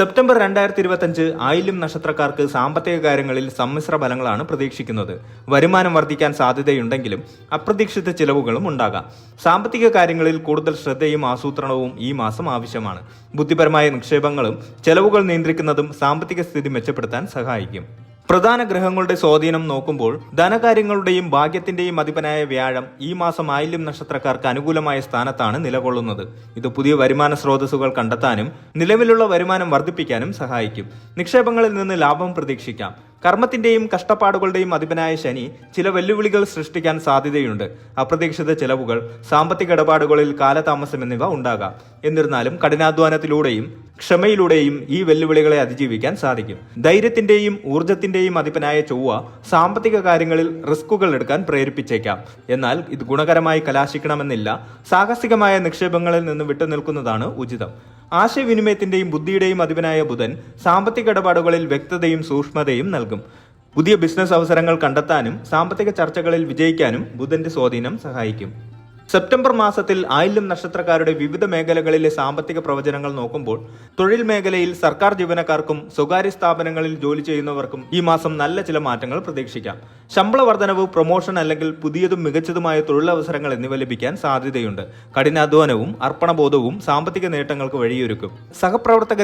September രണ്ടായിരത്തി ഇരുപത്തഞ്ച് ആയില്യം നക്ഷത്രക്കാർക്ക് സാമ്പത്തിക കാര്യങ്ങളിൽ സമ്മിശ്ര ഫലങ്ങളാണ് പ്രതീക്ഷിക്കുന്നത്. വരുമാനം വർദ്ധിക്കാൻ സാധ്യതയുണ്ടെങ്കിലും അപ്രതീക്ഷിത ചിലവുകളും ഉണ്ടാകാം. സാമ്പത്തിക കാര്യങ്ങളിൽ കൂടുതൽ ശ്രദ്ധയും ആസൂത്രണവും ഈ മാസം ആവശ്യമാണ്. ബുദ്ധിപരമായ നിക്ഷേപങ്ങളും ചെലവുകൾ നിയന്ത്രിക്കുന്നതും സാമ്പത്തിക സ്ഥിതി മെച്ചപ്പെടുത്താൻ സഹായിക്കും. പ്രധാന ഗ്രഹങ്ങളുടെ സ്വാധീനം നോക്കുമ്പോൾ ധനകാര്യങ്ങളുടെയും ഭാഗ്യത്തിന്റെയും അധിപനായ വ്യാഴം ഈ മാസം ആയില്യം നക്ഷത്രക്കാർക്ക് അനുകൂലമായ സ്ഥാനത്താണ് നിലകൊള്ളുന്നത്. ഇത് പുതിയ വരുമാന സ്രോതസ്സുകൾ കണ്ടെത്താനും നിലവിലുള്ള വരുമാനം വർദ്ധിപ്പിക്കാനും സഹായിക്കും. നിക്ഷേപങ്ങളിൽ നിന്ന് ലാഭം പ്രതീക്ഷിക്കാം. കർമ്മത്തിന്റെയും കഷ്ടപ്പാടുകളുടെയും അധിപനായ ശനി ചില വെല്ലുവിളികൾ സൃഷ്ടിക്കാൻ സാധ്യതയുണ്ട്. അപ്രതീക്ഷിത ചെലവുകൾ സാമ്പത്തിക ഇടപാടുകളിൽ കാലതാമസം എന്നിവ ഉണ്ടാകാം. എന്നിരുന്നാലും കഠിനാധ്വാനത്തിലൂടെയും ക്ഷമയിലൂടെയും ഈ വെല്ലുവിളികളെ അതിജീവിക്കാൻ സാധിക്കും. ധൈര്യത്തിന്റെയും ഊർജത്തിന്റെയും അധിപനായ ചൊവ്വ സാമ്പത്തിക കാര്യങ്ങളിൽ റിസ്കുകൾ എടുക്കാൻ പ്രേരിപ്പിച്ചേക്കാം. എന്നാൽ ഇത് ഗുണകരമായി കലാശിക്കണമെന്നില്ല. സാഹസികമായ നിക്ഷേപങ്ങളിൽ നിന്ന് വിട്ടുനിൽക്കുന്നതാണ് ഉചിതം. ആശയവിനിമയത്തിന്റെയും ബുദ്ധിയുടെയും അധിപനായ ബുധൻ സാമ്പത്തിക ഇടപാടുകളിൽ വ്യക്തതയും സൂക്ഷ്മതയും നൽകും. പുതിയ ബിസിനസ് അവസരങ്ങൾ കണ്ടെത്താനും സാമ്പത്തിക ചർച്ചകളിൽ വിജയിക്കാനും ബുധന്റെ സ്വാധീനം സഹായിക്കും. സെപ്റ്റംബർ മാസത്തിൽ ആയില്യം നക്ഷത്രക്കാരുടെ വിവിധ മേഖലകളിലെ സാമ്പത്തിക പ്രവചനങ്ങൾ നോക്കുമ്പോൾ തൊഴിൽ മേഖലയിൽ സർക്കാർ ജീവനക്കാർക്കും സ്വകാര്യ സ്ഥാപനങ്ങളിൽ ജോലി ചെയ്യുന്നവർക്കും ഈ മാസം നല്ല ചില മാറ്റങ്ങൾ പ്രതീക്ഷിക്കാം. ശമ്പള വർധനവ് പ്രൊമോഷൻ അല്ലെങ്കിൽ പുതിയതും മികച്ചതുമായ തൊഴിലവസരങ്ങൾ എന്നിവ ലഭിക്കാൻ സാധ്യതയുണ്ട്. കഠിനാധ്വാനവും അർപ്പണബോധവും സാമ്പത്തിക നേട്ടങ്ങൾക്ക് വഴിയൊരുക്കും. സഹപ്രവർത്തകരെ